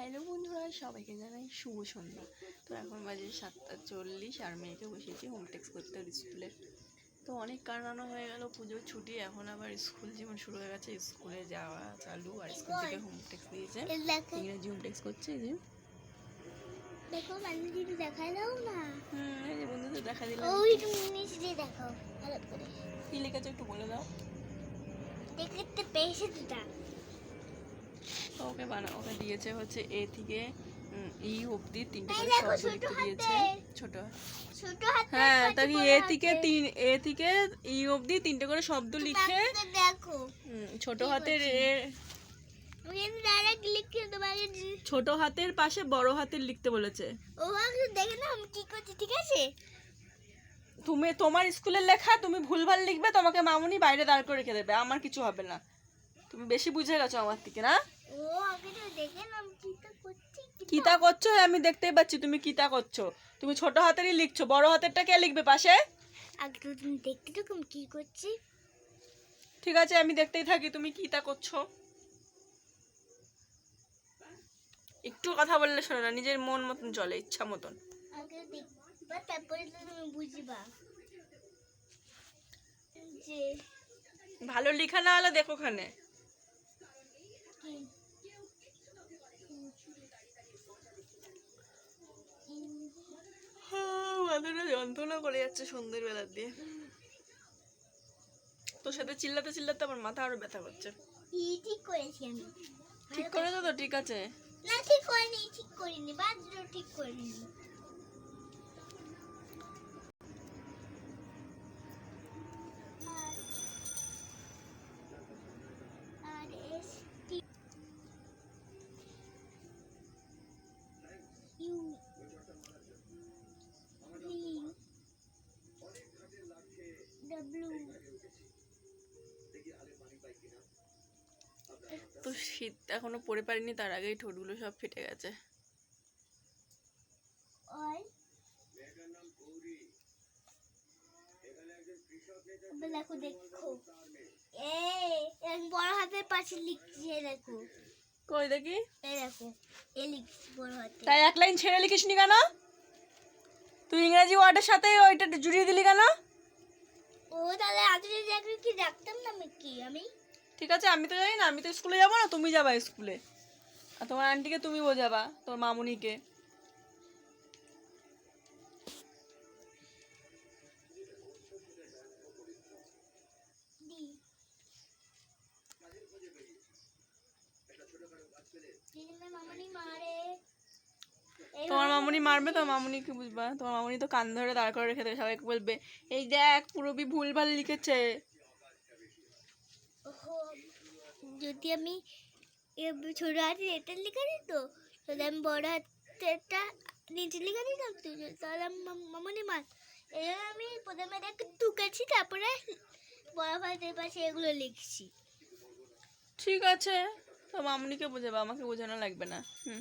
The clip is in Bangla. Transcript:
হ্যালো বন্ধুরা সবাইকে জানাই শুভ সন্ধ্যা। তো এখন বাজে সাতটা চল্লিশ আর মেয়েকে বসিয়েছি হোম টেক্স করতে স্কুলে তো অনেক কারণানো হয়ে গেল পুজোর ছুটি এখন আবার স্কুল জীবন শুরু হয়ে গেছে স্কুলে যাওয়া চালু আর স্কুল থেকে হোম টেক্স দিয়েছে। ইংরেজি হোম টেক্স করছে যে। দেখো বান্ধবী দেখাই দাও না। হুম এই যে বন্ধুদের দেখা দিলাম। ওই তুমি নিচে দিয়ে দেখো ভালো করে। কি লিখেছে একটু বলে দাও। দেখতে পেয়েছে দুটা। তো ওকে বানা ওকে দিয়েছে হচ্ছে এ থেকে ই অবধি তিনটে করে শব্দ ছোট দিয়েছে ছোট। ছোট হাতে হ্যাঁ তাকে এ থেকে তিন এ থেকে ই অবধি তিনটে করে শব্দ লিখে ছোট হাতের এ ছোট হাতের পাশে বড় হাতের লিখতে বলেছে। ও দেখে না আমি কি করছি ঠিক আছে? তুমি তোমার স্কুলের লেখা তুমি ভুলভাল লিখবে তোমাকে মামুনি বাইরে দাঁড় করে রেখে দেবে আমার কিছু হবে না। তুমি বেশি বুঝে গেছো আমার থেকে না? কিতা করছ আমি দেখতেই পাচ্ছি তুমি কিতা করছ। তুমি ছোট হাতেরই লিখছো বড় হাতেরটা কে লিখবে পাশে? তুমি দেখতে তো কি করছি। ঠিক আছে আমি দেখতেই থাকি তুমি কিতা করছ? একটু কথা বললে শোনো না নিজের মন মতন চলে ইচ্ছা মতন। তারপরে তুমি বুঝবা। যে ভালো লেখা না হলে দেখো ওখানে কি মাথাটা যন্ত্রণা করে যাচ্ছে সন্ধ্যের বেলার দিয়ে। তোর সাথে চিল্লাতে চিল্লাতে আমার মাথা আরও ব্যথা করছে। ঠিক করেছি আমি। ঠিক করে তো? ঠিক আছে। না ঠিক করিনি ঠিক করিনি বাদ ঠিক করিনি। তো শীত এখনও পরে পারিনি তার আগেই ঠোঁটগুলো সব ফেটে গেছে। দেখো দেখো। এই বড় হাতের পাশে লিখছি দেখো। কই দেখি? এই দেখো এ লিখছি বড় হাতে তাই এক লাইন ছেড়ে লিখিস নি কেন? তুই ইংরেজি ওয়ার্ডের সাথে ওইটা জুড়িয়ে দিলি কেন? ও তাহলে আগে যদি কি রাখতাম না আমি কি আমি? ঠিক আছে আমি তো জানি না আমি তো স্কুলে যাব না তুমি যাবা স্কুলে। আর তোমার আন্টিকে তুমি বোঝাবা তোর মামুনিকে। মামনি মারে। তোমার মামুনি মারবে তো মামুনিকে বুঝবা? তোমার মামুনি তো কান ধরে দাঁড় করে রেখে দেবে সবাইকে বলবে এই দেখ পুরবি ভুলভাল লিখেছে। যদি আমি ছোট হাতে এটা লিখে দিত তাহলে আমি বড় হাতেরটা নিচে লিখে দিতাম তো তাহলে আমি মাম- মার। এই আমি প্রথমে দেখে টুকেছি তারপরে বড় হাতের পাশে এগুলো লিখছি। ঠিক আছে তো মামুনিকে বোঝাবা আমাকে বোঝানো লাগবে না হুম।